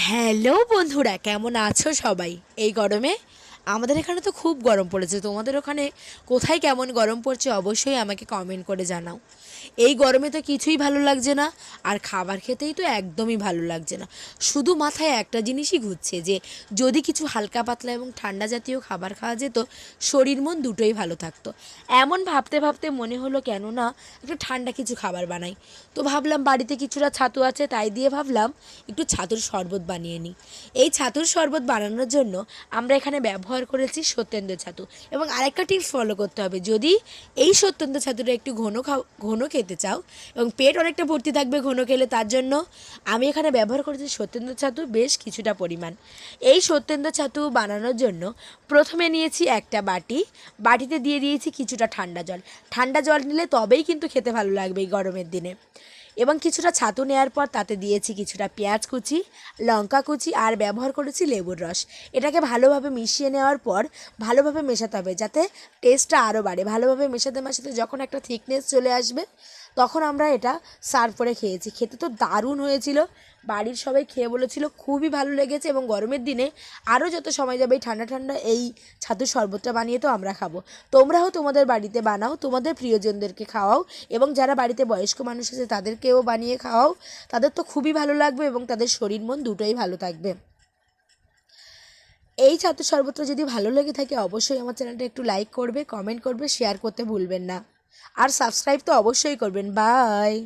Hello বন্ধুরা কেমন আছো সবাই? এই গরমে? আমাদের এখানে তো খুব গরম পড়েছে। তোমাদের ওখানে কোথায় কেমন গরম পড়ছে অবশ্যই আমাকে কমেন্ট করে জানাও। এই গরমে তো কিছুই ভালো লাগছে না, আর খাবার খেতেই তো একদমই ভালো লাগছে না। শুধু মাথায় একটা জিনিসই ঘুরছে যে, যদি কিছু হালকা পাতলা এবং ঠান্ডা জাতীয় খাবার খাওয়া যেত, শরীর মন দুটোই ভালো থাকতো। এমন ভাবতে ভাবতে মনে হলো কেন না একটু ঠান্ডা কিছু খাবার বানাই। তো ভাবলাম বাড়িতে কিছুটা ছাতু আছে, তাই দিয়ে ভাবলাম একটু ছাতুর শরবত বানিয়ে নিই। এই ছাতুর শরবত বানানোর জন্য আমরা এখানে ব্যবহার করেছি সত্যেন্দ্র ছাতু। এবং আরেকটা টিপস ফলো করতে হবে, যদি এই সত্যেন্দ্র ছাতুটা একটু ঘন ঘন খেতে চাও এবং পেট অনেকটা ভর্তি থাকবে ঘন খেলে, তার জন্য আমি এখানে ব্যবহার করেছি সত্যেন্দ্র ছাতু, বেশ কিছুটা পরিমাণ। এই সত্যেন্দ্র ছাতু বানানোর জন্য প্রথমে নিয়েছি একটা বাটি। বাটিতে দিয়ে দিয়েছি কিছুটা ঠান্ডা জল। ঠান্ডা জল নিলে তবেই কিন্তু খেতে ভালো লাগবে এই গরমের দিনে। এবং কিছুটা ছাতু নেওয়ার পর তাতে দিয়েছি কিছুটা পেঁয়াজ কুচি, লঙ্কা কুচি আর ব্যবহার করেছি লেবুর রস। এটাকে ভালোভাবে মিশিয়ে নেওয়ার পর ভালোভাবে মেশাতে হবে যাতে টেস্টটা আরও বাড়ে। ভালোভাবে মেশাতে মেশাতে যখন একটা থিকনেস চলে আসবে তখন আমরা এটা সার্ভ করে খেয়েছি। খেতে তো দারুণ হয়েছিল। বাড়ির সবাই খেয়ে বলেছিল, খুবই ভালো লেগেছে এবং গরমের দিনে আরও যত সময় যাবে এই ঠান্ডা ঠান্ডা এই ছাতুর শরবতটা বানিয়ে তো আমরা খাব। তোমরাও তোমাদের বাড়িতে বানাও, তোমাদের প্রিয়জনদেরকে খাওয়াও এবং যারা বাড়িতে বয়স্ক মানুষ আছে তাদেরকেও বানিয়ে খাওয়াও। তাদের তো খুবই ভালো লাগবে এবং তাদের শরীর মন দুটোই ভালো থাকবে। এই ছাতুর শরবতটা যদি ভালো লেগে থাকে অবশ্যই আমার চ্যানেলটা একটু লাইক করবে কমেন্ট করবে শেয়ার করতে ভুলবেন না। আর সাবস্ক্রাইব তো অবশ্যই করবেন। বাই।